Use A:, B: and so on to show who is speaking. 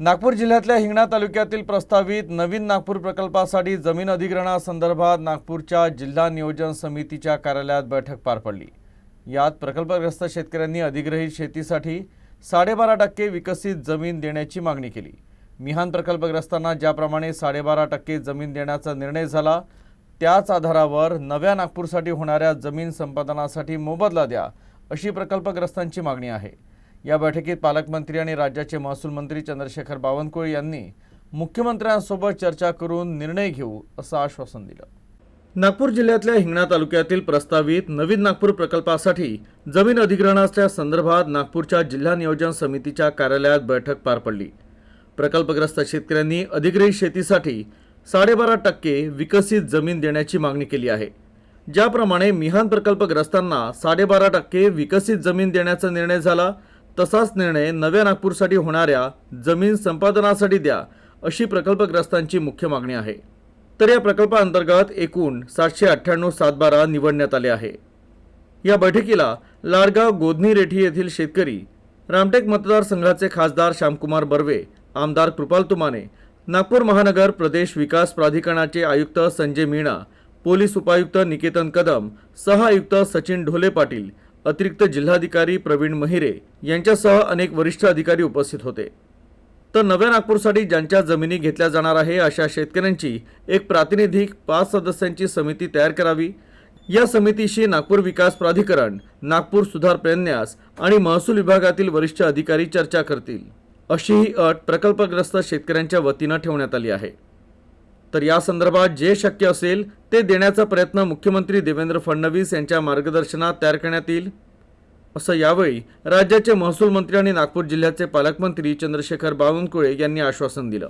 A: नागपूर जिल्ह्यातल्या हिंगणा तालुक्यातील प्रस्तावित नवीन नागपूर प्रकल्पासाठी जमीन अधिग्रहणासंदर्भात नागपूरच्या जिल्हा नियोजन समितीच्या कार्यालयात बैठक पार पडली. यात प्रकल्पग्रस्त शेतकऱ्यांनी अधिग्रहित शेतीसाठी साडेबारा टक्के विकसित जमीन देण्याची मागणी केली. मिहान प्रकल्पग्रस्तांना ज्याप्रमाणे साडेबारा टक्के जमीन देण्याचा निर्णय झाला त्याच आधारावर नव्या नागपूरसाठी होणाऱ्या जमीन संपादनासाठी मोबदला द्या अशी प्रकल्पग्रस्तांची मागणी आहे. या बैठकीत पालकमंत्री आणि राज्याचे महसूल मंत्री चंद्रशेखर बावनकुळे यांनी मुख्यमंत्र्यांसोबत चर्चा करून निर्णय घेऊ असं आश्वासन दिलं. नागपूर जिल्ह्यातल्या हिंगणा तालुक्यातील प्रस्तावित नवीन नागपूर प्रकल्पासाठी जमीन अधिग्रहणाच्या संदर्भात नागपूरच्या जिल्हा नियोजन समितीच्या कार्यालयात बैठक पार पडली. प्रकल्पग्रस्त शेतकऱ्यांनी अधिग्रहित शेतीसाठी साडेबारा टक्के विकसित जमीन देण्याची मागणी केली आहे. ज्याप्रमाणे मिहान प्रकल्पग्रस्तांना साडेबारा टक्के विकसित जमीन देण्याचा निर्णय झाला तसाच निर्णय नव्या नागपूरसाठी होणाऱ्या जमीन संपादनासाठी द्या अशी प्रकल्पग्रस्तांची मुख्य मागणी आहे. तर या प्रकल्पाअंतर्गत एकूण सातशे अठ्ठ्याण्णव सातबारा निवडण्यात आले आहे. या बैठकीला लाडगाव गोधनी रेठी येथील शेतकरी रामटेक मतदारसंघाचे खासदार श्यामकुमार बर्वे आमदार कृपाल तुमाने नागपूर महानगर प्रदेश विकास प्राधिकरणाचे आयुक्त संजय मीणा पोलीस उपायुक्त निकेतन कदम सहआयुक्त सचिन ढोले पाटील अतिरिक्त जिल्हाधिकारी प्रवीण महिरे यांच्यासह अनेक वरिष्ठ अधिकारी उपस्थित होते. तर नव्या नागपूरसाठी ज्यांच्या जमिनी घेतल्या जाणार आहे अशा शेतकऱ्यांची एक प्रातिनिधिक पाच सदस्यांची समिती तयार करावी. या समितीशी नागपूर विकास प्राधिकरण नागपूर सुधार प्रन्यास आणि महसूल विभागातील वरिष्ठ अधिकारी चर्चा करतील. अशी ही अट प्रकल्पग्रस्त शेतकऱ्यांच्या वतीनं ठेवण्यात आली आहे. तर या संदर्भात जे शक्य असेल ते देण्याचा प्रयत्न मुख्यमंत्री देवेंद्र फडणवीस यांच्या मार्गदर्शनात तयार करण्यात येईल. असं यावेळी राज्याचे महसूल मंत्री आणि नागपूर जिल्ह्याचे पालकमंत्री चंद्रशेखर बावनकुळे यांनी आश्वासन दिलं.